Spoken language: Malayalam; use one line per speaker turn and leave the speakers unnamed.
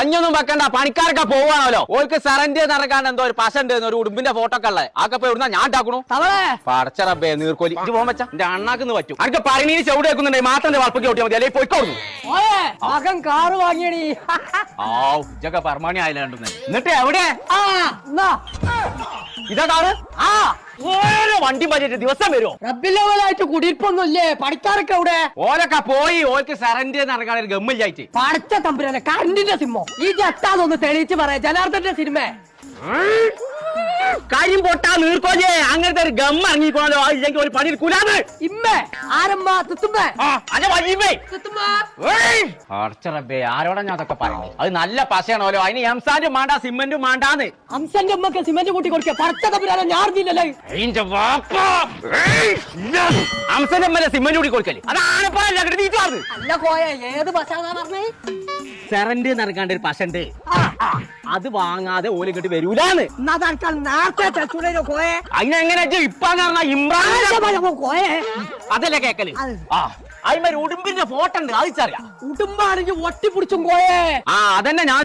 അഞ്ഞൊന്നും വെക്കണ്ട പണിക്കാരൊക്കെ പോവാണല്ലോ ഓൾക്ക് സെറന്റ് നടക്കാൻ എന്തോ ഒരു പശണ്ട് ഒരു ഉടുമ്പിന്റെ ഫോട്ടോ ഒക്കെ ഉള്ളത് ആക്കെ പോയി എവിടുന്ന ഞാൻ ഉണ്ടാക്കണു പടച്ചറബേ നീർക്കോലി. ഇത് പോകാൻ എന്റെ അണ്ണാക്കുന്ന് പറ്റും. അനക്ക് പറഞ്ഞീന് ചെവിടെ വെക്കുന്നുണ്ട് മാത്രം വളപ്പൊക്കെ ഓട്ടിയാൽ മതി. അല്ലെങ്കിൽ പോയിക്കോളൂ
മകൻ കാറ് വാങ്ങിയടി.
ആ ഉച്ചക്ക പരമാണി ആയില്ലാണ്ടെന്ന് എന്നിട്ട് എവിടെ?
ഇതാ.
കാറ് ആ വണ്ടി മാറ്റിട്ട് ദിവസം വരുമോ
റബ്ബിലെവലായിട്ട് കുടിയിരിപ്പൊന്നുമില്ലേ? പഠിക്കാറൊക്കെ എവിടെ?
ഓലൊക്കെ പോയി ഓൾക്ക് സെറന്റ് നടക്കാൻ ഒരു ഗമ്മില്ലായിട്ട്
പഠിച്ച തമ്പുരാനെ കറണ്ടിന്റെ സിമ്മോ ഈ ജത്താതൊന്ന് തെളിയിച്ച് പറയാ. ജനാർദ്ദന്റെ സിനിമ.
കാര്യം പൊട്ടാ നീർക്കോലേ അങ്ങനത്തെ ഒരു ഗമ്മ ഇറങ്ങിക്കോളോ ഇല്ലെങ്കിൽ ഒരു പണി കുലാന്ന്.
ഇമ്മേ ആരമ്മ തുത്തുമ്മേ?
അതെ
തുത്തുമ്മ.
അടച്ചറബേ ആരോടാ ഞാൻ അതൊക്കെ പറയുന്നത് അത് നല്ല പശയാണല്ലോ അതിന് എംസാന്റും മാണ്ട സിമെന്റും മാണ്ടാന്ന്.
അംസന്റെ ഉമ്മക്ക് സിമന്റ് കൂട്ടി കൊടുക്കുക. പടച്ച തമ്പുരാനെ ഞാൻ അറിഞ്ഞില്ലല്ലേ.
അംസന്റെ അമ്മലെ സിമെന്റ് കൂടി കൊടുക്കൽ. അതാണ് പറഞ്ഞത്
അല്ല കോയ ഏത് പശ പറഞ്ഞേ?
സെറന്റ് നടക്കാണ്ട് ഒരു പശണ്ട് അത് വാങ്ങാതെ ഓല ഇങ്ങോട്ട് വരൂലാന്ന്. അതിനെങ്ങനെ ഇപ്പാന്ന് പറഞ്ഞ ഇമ്രാൻ
കോയെ
അതല്ലേ കേക്കൽ?
അതിന്മാര്
ആ അതിന്മേൽ ഉടുമ്പിന്റെ ഫോട്ടോ ഉണ്ട് അത്
ഉടുമ്പാണെങ്കിൽ ഒട്ടിപ്പിടിച്ചും കോയെ
ആ അതന്നെ ഞാൻ